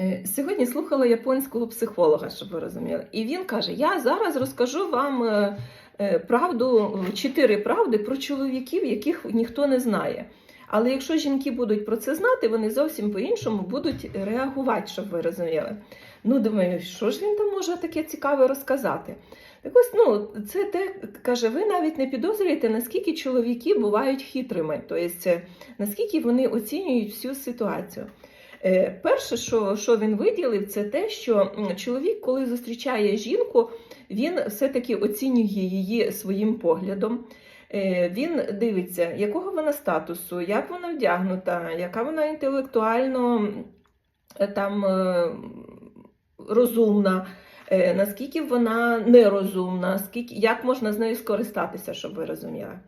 Е, Сьогодні слухала японського психолога, щоб ви розуміли. І він каже: Я зараз розкажу вам е, е, правду, чотири правди про чоловіків, яких ніхто не знає. Але якщо жінки будуть про це знати, вони зовсім по-іншому будуть реагувати, щоб ви розуміли. Ну, думаю, що ж він там може таке цікаве розказати? Так ось, ну, це те, каже, ви навіть не підозрюєте, наскільки чоловіки бувають хитрими, тобто наскільки вони оцінюють всю ситуацію. Е, Перше, що, що він виділив, це те, що чоловік, коли зустрічає жінку, він все-таки оцінює її своїм поглядом. Е, Він дивиться, якого вона статусу, як вона вдягнута, яка вона інтелектуально е, там розумна, наскільки вона нерозумна, скільки, як можна з нею скористатися, щоб ви розуміли.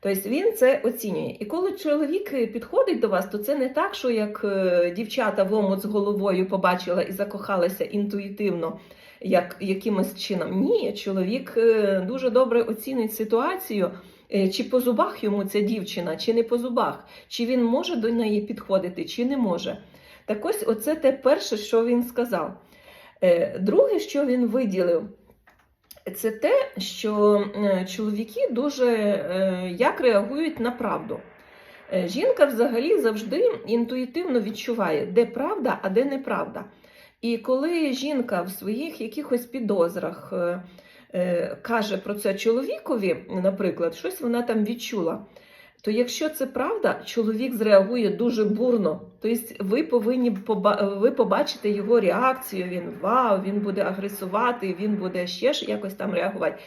Тобто він це оцінює. І коли чоловік підходить до вас, то це не так, що як е, дівчата в омут з головою побачила і закохалася інтуїтивно, як якимось чином. Ні, чоловік е, дуже добре оцінить ситуацію. е, Чи по зубах йому ця дівчина, чи не по зубах, чи він може до неї підходити, чи не може. Так ось, оце те перше, що він сказав. Е, Друге, що він виділив, це те, що е, чоловіки дуже е, як реагують на правду. Е, Жінка взагалі завжди інтуїтивно відчуває, де правда, а де неправда. І коли жінка в своїх якихось підозрах каже про це чоловікові, наприклад, щось вона там відчула, то якщо це правда, чоловік зреагує дуже бурно. Тобто ви повинні ви побачите його реакцію. Він вау, він буде агресувати, він буде ще ж якось там реагувати.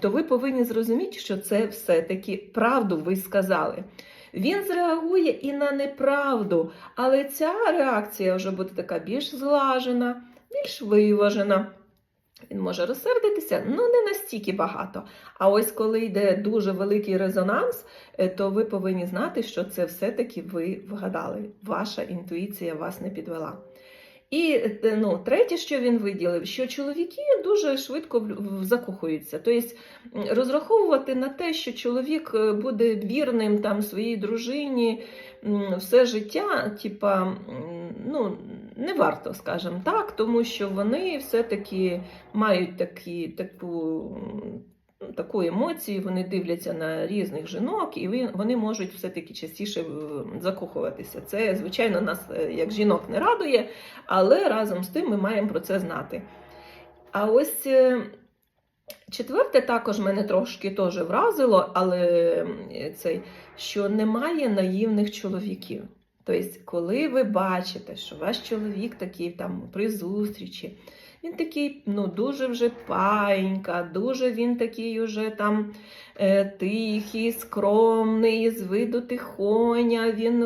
То ви повинні зрозуміти, що це все-таки правду ви сказали. Він зреагує і на неправду, але ця реакція вже буде така більш злажена, більш виважена. Він може розсердитися, ну не настільки багато. А ось коли йде дуже великий резонанс, е, то ви повинні знати, що це все-таки ви вгадали. Ваша інтуїція вас не підвела. І е, ну, третє, що він виділив, що чоловіки дуже швидко закохуються. Тобто розраховувати на те, що чоловік е, буде вірним там своїй дружині все життя, типа, ну, не варто, скажімо так, тому що вони все-таки мають такі, таку, таку емоцію, вони дивляться на різних жінок, і вони можуть все-таки частіше е, закохуватися. Це, звичайно, нас е, як жінок не радує, але разом з тим ми маємо про це знати. А ось е, четверте також мене трошки теж вразило, але цей, що немає наївних чоловіків. Тобто, коли ви бачите, що ваш чоловік такий там при зустрічі, він такий, ну, дуже вже паїнька, дуже він такий уже там е, тихий, скромний, з виду тихоня, він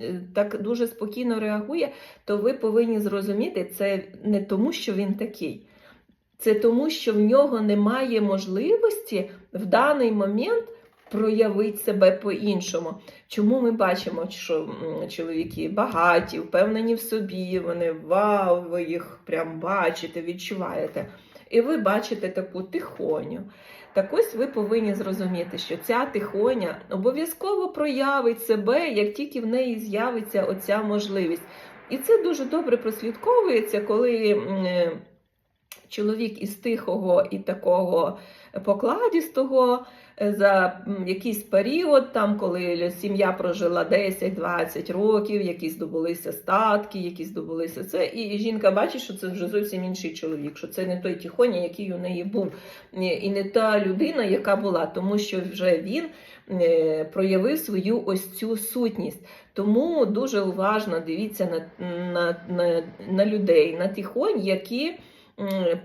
е, так дуже спокійно реагує, то ви повинні зрозуміти, це не тому, що він такий. Це тому, що в нього немає можливості в даний момент проявити себе по-іншому. Чому ми бачимо, що чоловіки багаті, впевнені в собі, вони вау, ви їх прям бачите, відчуваєте. І ви бачите таку тихоню. Так ось ви повинні зрозуміти, що ця тихоня обов'язково проявить себе, як тільки в неї з'явиться оця можливість. І це дуже добре прослідковується, коли чоловік із тихого і такого покладістого е, за якийсь період, там, коли сім'я прожила 10-20 років, які здобулися статки, які здобулися це. І жінка бачить, що це вже зовсім інший чоловік, що це не той тихоня, який у неї був, і не та людина, яка була, тому що вже він е, проявив свою ось цю сутність. Тому дуже уважно дивіться на, на, на, на людей, на тихонь, які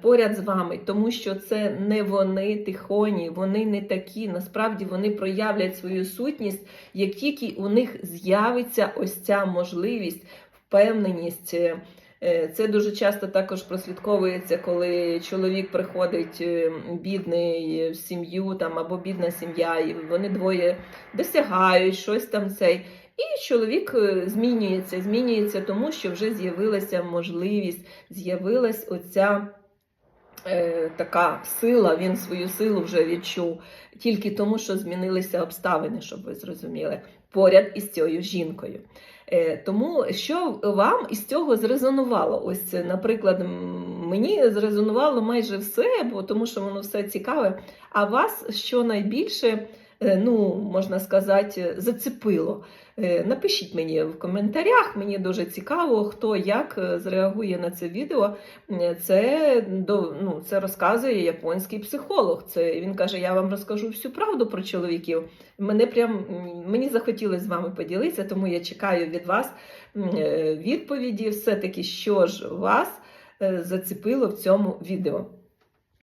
поряд з вами, тому що це не вони тихоні, вони не такі. Насправді вони проявлять свою сутність, як тільки у них з'явиться ось ця можливість, впевненість. е, Е, Це дуже часто також прослідковується, коли чоловік приходить е, бідний в сім'ю там або бідна сім'я, і вони двоє досягають щось там цей. І чоловік е, змінюється, змінюється тому, що вже з'явилася можливість, з'явилась оця е, така сила, він свою силу вже відчув, тільки тому, що змінилися обставини, щоб ви зрозуміли, поряд із цією жінкою. Е, Тому що вам із цього зрезонувало? Ось, наприклад, мені зрезонувало майже все, бо тому що воно все цікаве. А вас що найбільше, ну можна сказати, зацепило? Е, Напишіть мені в коментарях. Мені дуже цікаво, хто як е, зреагує на це відео. Е, Це ну це розказує японський психолог. Це він каже: Я вам розкажу всю правду про чоловіків. Мене прям мені захотілося з вами поділитися, тому я чекаю від вас е, відповіді. Все таки, що ж вас е, зацепило в цьому відео.